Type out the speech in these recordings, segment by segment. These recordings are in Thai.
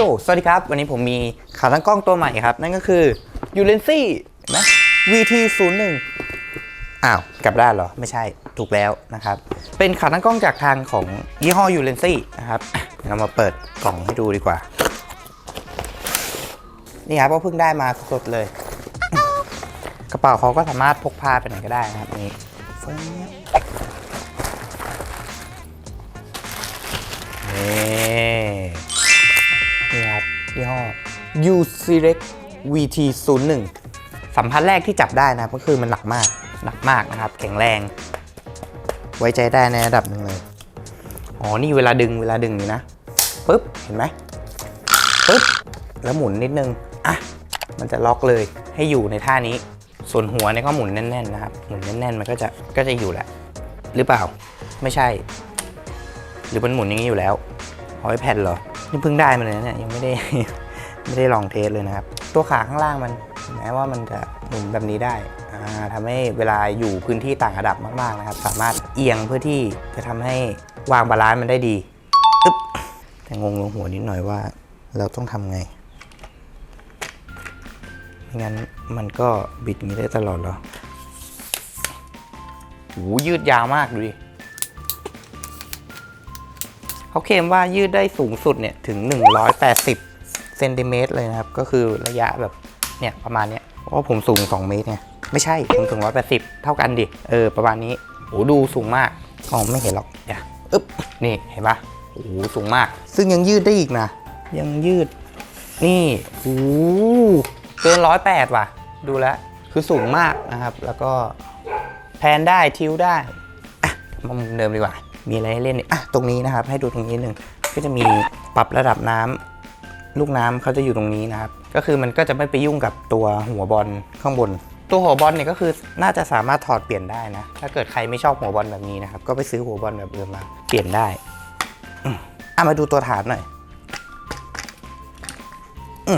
โยสวัสดีครับ วันนี้ผมมีขาตั้งกล้องตัวใหม่ครับ นั่นก็คือ u l e n c y เห็นไหม VT 0 1 อ้าว กลับด้านเหรอ ไม่ใช่ถูกแล้วนะครับ เป็นขาตั้งกล้องจากทางของยี่ห้อ u l e n c y นะครับเดี๋ยวเรามาเปิดกล่องให้ดูดีกว่า นี่ครับก็เพิ่งได้มาสดๆเลย กระเป๋าเขาก็สามารถพกพาไปไหนก็ได้นะครับนี่ฟึ๊บนี่ ยี่ห้อ u s e r e x VT 0 1 สัมผัสแรกที่จับได้นะก็คือมันหนักมากหนักมากนะครับ แข็งแรง ไว้ใจได้ในระดับหนึ่งเลย อ๋อ นี่เวลาดึงเวลาดึงนี่นะปึ๊บ เห็นไหมปึ๊บ แล้วหมุนนิดนึง อะ มันจะล็อกเลยให้อยู่ในท่านี้ ส่วนหัวเนี่ยก็หมุนแน่นๆนะครับ หมุนแน่นๆ มันก็จะก็จะอยู่แหละ หรือเปล่า ไม่ใช่ หรือมันหมุนอย่างนี้อยู่แล้ว เอาไว้แผ่นเหรอ นี่เพิ่งได้มาเลยนะเนี่ยยังไม่ได้ไม่ได้ลองเทสเลยนะครับ ตัวขาข้างล่างมันแม้ว่ามันจะหมุนแบบนี้ได้อ่าทำให้เวลาอยู่พื้นที่ต่างระดับมากๆนะครับ สามารถเอียงเพื่อที่จะทำให้วางบาลานซ์มันได้ดีอึ๊บแต่งงลงหัวนิดหน่อยว่าเราต้องทำไงไม่งั้นมันก็บิดงี้ได้ตลอดเหรอโหยืดยาวมากดูดิ เขาเคลมว่ายืดได้สูงสุดเนี่ยถึง 180เซนติเมตรเลยนะครับ ก็คือระยะแบบเนี่ยประมาณเนี้ยเพราะผมสูง 2 เมตรเนี่ยไม่ใช่ผมถึง 180 เท่ากันดิ เออ ประมาณนี้โหดูสูงมากอ๋อไม่เห็นหรอกอย่าอึ๊บนี่เห็นปะโอ้สูงมาก ซึ่งยังยืดได้อีกนะ ยังยืด นี่โอ้เกินร้อยแปดว่ะ ดูแล้วคือสูงมากนะครับ แล้วก็แพนได้ทิวได้อะมามุมเดิมดีกว่า มีอะไรให้เล่นอะตรงนี้นะครับ ให้ดูตรงนี้นิดนึงก็จะมีปรับระดับน้ำลูกน้ำเขาจะอยู่ตรงนี้นะครับ ก็คือมันก็จะไม่ไปยุ่งกับตัวหัวบอลข้างบน ตัวหัวบอลเนี่ยก็คือน่าจะสามารถถอดเปลี่ยนได้นะ ถ้าเกิดใครไม่ชอบหัวบอลแบบนี้นะครับ ก็ไปซื้อหัวบอลแบบอื่นมา เปลี่ยนได้อะมาดูตัวฐานหน่อยอื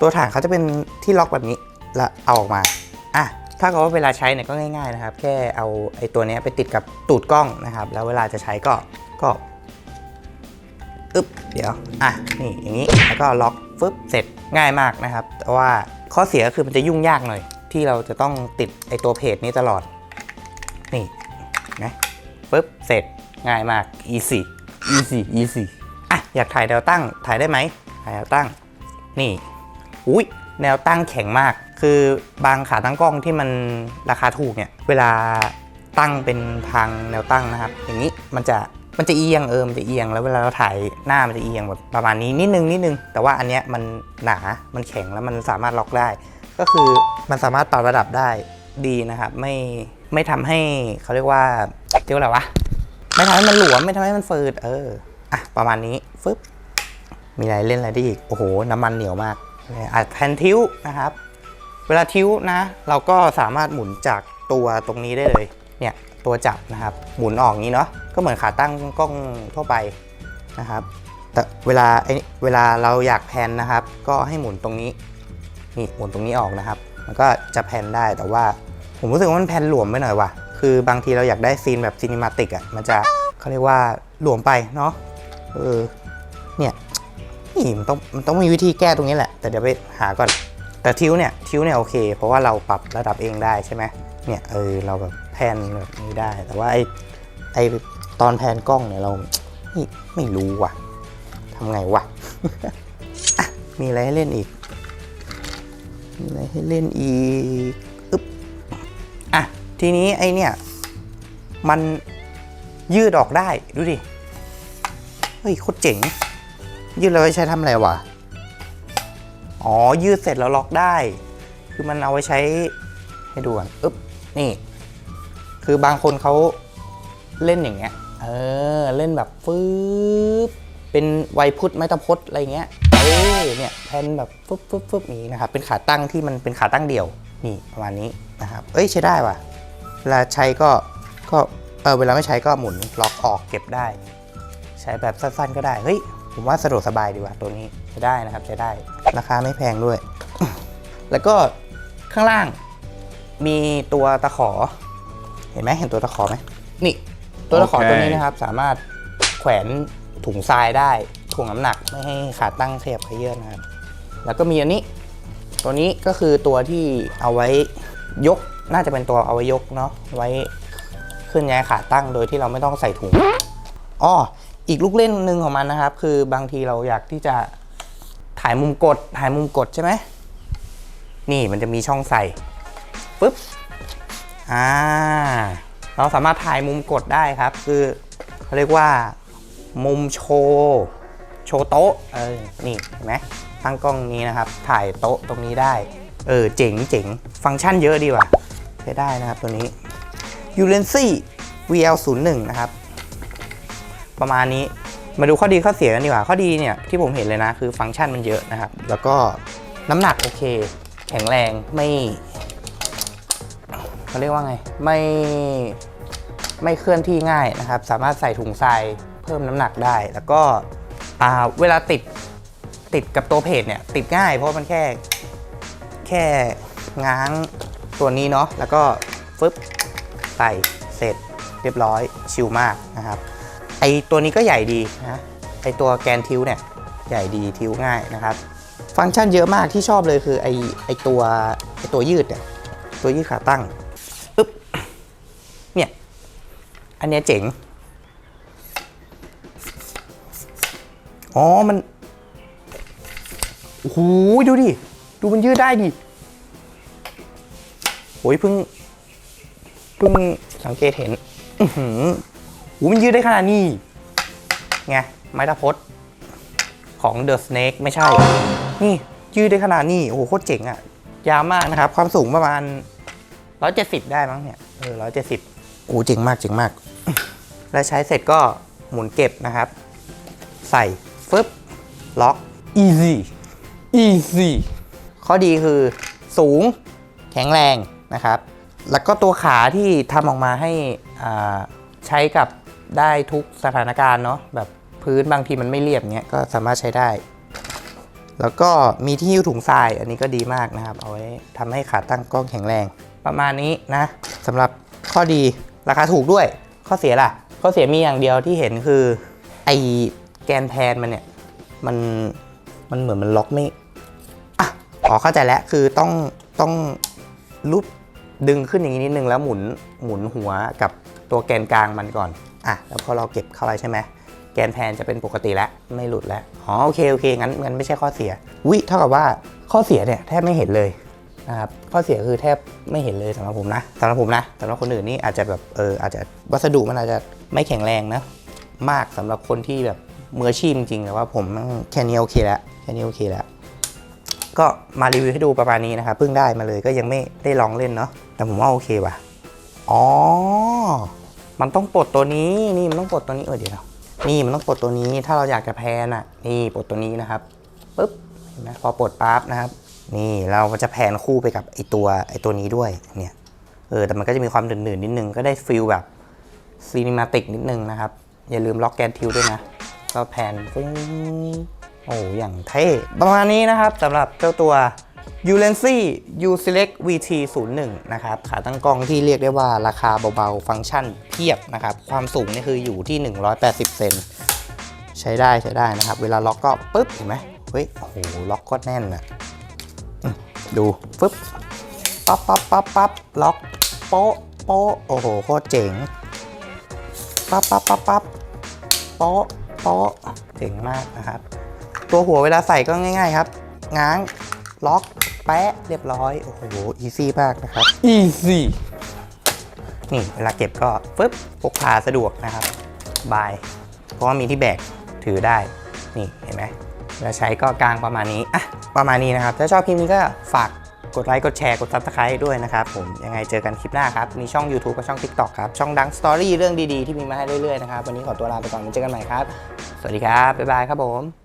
ตัวฐานเขาจะเป็นที่ล็อกแบบนี้ แล้วเอาออกมา ถ้าเกิดว่าเวลาใช้เนี่ยก็ง่ายๆนะครับ แค่เอาไอ้ตัวนี้ไปติดกับตูดกล้องนะครับ แล้วเวลาจะใช้ก็ก็อึ๊บเดี๋ยวอะนี่อย่างนี้แล้วก็ล็อกฟึบเสร็จง่ายมากนะครับ แต่ว่าข้อเสียก็คือมันจะยุ่งยากหน่อย ที่เราจะต้องติดไอ้ตัวเพจนี้ตลอด นี่นะฟึบเสร็จง่ายมาก easy easy easy อะอยากถ่ายแนวตั้งถ่ายได้ไหมถ่ายแนวตั้ง นี่อุ้ยแนวตั้งแข็งมาก คือบางขาตั้งกล้องที่มันราคาถูกเนี่ย เวลาตั้งเป็นทางแนวตั้งนะครับ อย่างนี้มันจะมันจะเอียงเออมันจะเอียงแล้วเวลาเราถ่ายหน้ามันจะเอียงแบบประมาณนี้นิดนึงนิดนึง แต่ว่าอันเนี้ยมันหนา มันแข็งแล้วมันสามารถล็อกได้ ก็คือมันสามารถปรับระดับได้ดีนะครับ ไม่ไม่ทำให้เขาเรียกว่าเรียกว่าอะไรวะไม่ทำให้มันหลวมไม่ทำให้มันฝืดเอออะประมาณนี้ฟึบมีอะไรเล่นอะไรได้อีกโอ้โหน้ำมันเหนียวมากอัดแผ่นทิ้วนะครับ เวลาทิ้วนะ เราก็สามารถหมุนจากตัวตรงนี้ได้เลย เนี่ยตัวจับนะครับหมุนออกงี้เนาะก็เหมือนขาตั้งกล้องทั่วไปนะครับแต่เวลาไอเวลาเราอยากแพนนะครับ ก็ให้หมุนตรงนี้นี่หมุนตรงนี้ออกนะครับ มันก็จะแพนได้แต่ว่าผมรู้สึกว่ามันแพนหลวมไปหน่อยว่ะคือบางทีเราอยากได้ซีนแบบซีนิมาติกอะมันจะเขาเรียกว่าหลวมไปเนาะเออเนี่ยนี่มันต้องมันต้องมีวิธีแก้ตรงนี้แหละ แต่เดี๋ยวไปหาก่อน แต่ทิวเนี่ยทิวเนี่ยโอเค เพราะว่าเราปรับระดับเองได้ใช่ไหมเนี่ยเออเราแบบแพนแบบนี้ได้ แต่ว่าไอไอตอนแพนกล้องเนี่ยเราไม่ไม่รู้ว่ะทำไงวะอะมีอะไรให้เล่นอีก มีอะไรให้เล่นอีกอึ๊บอะทีนี้ไอเนี่ยมันยืดออกได้ดูดิ เฮ้ยโคตรเจ๋ง ยืดแล้วไว้ใช้ทำอะไรวะ อ๋อ ยืดเสร็จแล้วล็อกได้ คือมันเอาไว้ใช้ให้ดูก่อนอึ๊บ นี่ คือบางคนเขาเล่นอย่างเงี้ย เออ เล่นแบบฟืบเป็นไวพุทธไม้ตะพดอะไรเงี้ย เออ เนี่ยแพนแบบฟึบฟึบฟึบนี้นะครับ เป็นขาตั้งที่มันเป็นขาตั้งเดี่ยว นี่ประมาณนี้นะครับ เอ้ยใช้ได้ว่ะ เวลาใช้ก็ ก็ เออ เวลาไม่ใช้ก็หมุนล็อกออกเก็บได้ ใช้แบบสั้นๆก็ได้ เฮ้ย ผมว่าสะดวกสบายดีว่ะตัวนี้ ใช้ได้นะครับใช้ได้ ราคาไม่แพงด้วย แล้วก็ข้างล่างมีตัวตะขอ เห็นไหมเห็นตัวตะขอไหมนี่ ตัวตะขอโอเคตัวนี้นะครับ สามารถแขวนถุงทรายได้ถ่วงน้ำหนักไม่ให้ขาตั้งขยับเขยื้อนนะครับ แล้วก็มีอันนี้ ตัวนี้ก็คือตัวที่เอาไว้ยกน่าจะเป็นตัวเอาไว้ยกเนาะไว้เคลื่อนย้ายขาตั้งโดยที่เราไม่ต้องใส่ถุงอ้ออีกลูกเล่นหนึ่งของมันนะครับ คือบางทีเราอยากที่จะ ถ่ายมุมกด ถ่ายมุมกดใช่ไหม นี่มันจะมีช่องใส่ปุ๊บ อ่า เราสามารถถ่ายมุมกดได้ครับ คือเขาเรียกว่ามุมโชว์โชว์โต๊ะ เออ นี่เห็นไหมตั้งกล้องนี้นะครับ ถ่ายโต๊ะตรงนี้ได้ เออ เจ๋งเจ๋งฟังก์ชันเยอะดีว่ะใช้ได้นะครับตัวนี้ u l e n c y VL01 นะครับ ประมาณนี้ มาดูข้อดีข้อเสียกันดีกว่า ข้อดีเนี่ยที่ผมเห็นเลยนะ คือฟังก์ชันมันเยอะนะครับ แล้วก็น้ำหนักโอเค แข็งแรงไม่เขาเรียกว่าไง ไม่ไม่เคลื่อนที่ง่ายนะครับ สามารถใส่ถุงทรายเพิ่มน้ำหนักได้ แล้วก็อ่าเวลาติดติดกับตัวเพจเนี่ยติดง่าย เพราะมันแค่แค่ง้างตัวนี้เนาะแล้วก็ฟึบใส่เสร็จเรียบร้อยชิลมากนะครับ ไอตัวนี้ก็ใหญ่ดีนะไอตัวแกนทิวเนี่ยใหญ่ดีทิวง่ายนะครับ ฟังก์ชันเยอะมากที่ชอบเลยคือไอไอตัวไอตัวยืดเนี่ยตัวยืดขาตั้งอึ๊บเนี่ยอันเนี้ยเจ๋งอ๋อมันโอ้โหดูดิ ดูมันยืดได้ดิโอ้ยเพิ่งเพิ่งสังเกตเห็น อือ หือโอ้มันยืดได้ขนาดนี้ ไง ไม้ตะพดของ The Snake ไม่ใช่ นี่ยืดได้ขนาดนี้ โอ้โห โคตรเจ๋งอะยาวมากนะครับ ความสูงประมาณ 170 ได้มั้งเนี่ย เออ 170 โอ้เจ๋งมาก เจ๋งมาก แล้วใช้เสร็จก็หมุนเก็บนะครับ ใส่ฟึบล็อก easy easy ข้อดีคือสูงแข็งแรงนะครับ แล้วก็ตัวขาที่ทำออกมาให้ใช้กับ ได้ทุกสถานการณ์เนาะแบบพื้นบางทีมันไม่เรียบเนี้ยก็สามารถใช้ได้ แล้วก็มีที่หิ้วถุงทรายอันนี้ก็ดีมากนะครับ เอาไว้ทำให้ขาตั้งกล้องแข็งแรง ประมาณนี้นะสำหรับข้อดีราคาถูกด้วย ข้อเสียล่ะ ข้อเสียมีอย่างเดียวที่เห็นคือไอแกนแพนมันเนี่ยมันมันเหมือนมันล็อกไม่อะอ๋อเข้าใจแล้วคือต้องต้องรูปดึงขึ้นอย่างนี้นิดนึงแล้วหมุนหมุนหัวกับตัวแกนกลางมันก่อน อะแล้วพอเราเก็บเข้าไปใช่ไหมแกนแพนจะเป็นปกติแล้วไม่หลุดแล้วอ๋อโอเคโอเคงั้นงั้นไม่ใช่ข้อเสีย วิเท่ากับว่าข้อเสียเนี่ยแทบไม่เห็นเลยนะครับข้อเสียคือแทบไม่เห็นเลยสำหรับผมนะสำหรับผมนะสำหรับคนอื่นนี่อาจจะแบบเอออาจจะวัสดุมันอาจจะไม่แข็งแรงนะมากสำหรับคนที่แบบมืออาชีพจริงๆแต่ว่าผมแค่นี้โอเคแล้วแค่นี้โอเคแล้วก็มารีวิวให้ดูประมาณนี้นะครับเพิ่งได้มาเลยก็ยังไม่ได้ลองเล่นเนาะแต่ผมว่าโอเคว่ะอ๋อ มันต้องปลดตัวนี้นี่มันต้องปลดตัวนี้เออเดี๋ยวนี่มันต้องปลดตัวนี้ถ้าเราอยากจะแพนอะ นี่ปลดตัวนี้นะครับปุ๊บเห็นไหมพอปลดปั๊บนะครับ นี่เราจะแพนคู่ไปกับไอตัวไอตัวนี้ด้วยเนี่ยเออแต่มันก็จะมีความหนืดๆนิดนึงก็ได้ฟิลแบบซีนิมาติกนิดนึงนะครับ อย่าลืมล็อกแกนทิวด้วยนะก็แผ่นฟึ้งโอ้อย่างเท่ประมาณนี้นะครับสำหรับเจ้าตัว u l e n c y U Select VT 01นะครับขาตั้งกล้องที่เรียกได้ว่าราคาเบาๆ ฟังก์ชันเพียบนะครับ ความสูงนี่คืออยู่ที่ 180 เซนใช้ได้ใช้ได้นะครับ เวลาล็อกก็ปึ๊บเห็นไหมเฮ้ย โอ้โห ล็อกก็แน่นนะดูปึ๊บปั๊บปั๊บปั๊บปั๊บล็อกโป๊ะโป๊ะโอ้โห โคตรเจ๋งปั๊บปั๊บปั๊บปั๊บโป๊ะโป๊ะเจ๋งมากนะครับ ตัวหัวเวลาใส่ก็ง่าย ๆ ครับ ง้างล็อก แปะเรียบร้อย โอ้โห อีซี่มากนะครับ อีซี่นี่เวลาเก็บก็ฟึบพกพาสะดวกนะครับบาย เพราะว่ามีที่แบกถือได้ นี่เห็นไหมเวลาใช้ก็กลางประมาณนี้อะประมาณนี้นะครับ ถ้าชอบคลิปนี้ก็ฝากกดไลค์กดแชร์กด subscribe ด้วยนะครับผมยังไงเจอกันคลิปหน้าครับ มีช่อง YouTube กับช่อง TikTok ครับ ช่องดังสตอรี่เรื่องดีๆ ที่มีมาให้เรื่อยๆนะครับ วันนี้ขอตัวลาไปก่อนไว้เจอกันใหม่ครับ สวัสดีครับ บ๊ายบายครับผม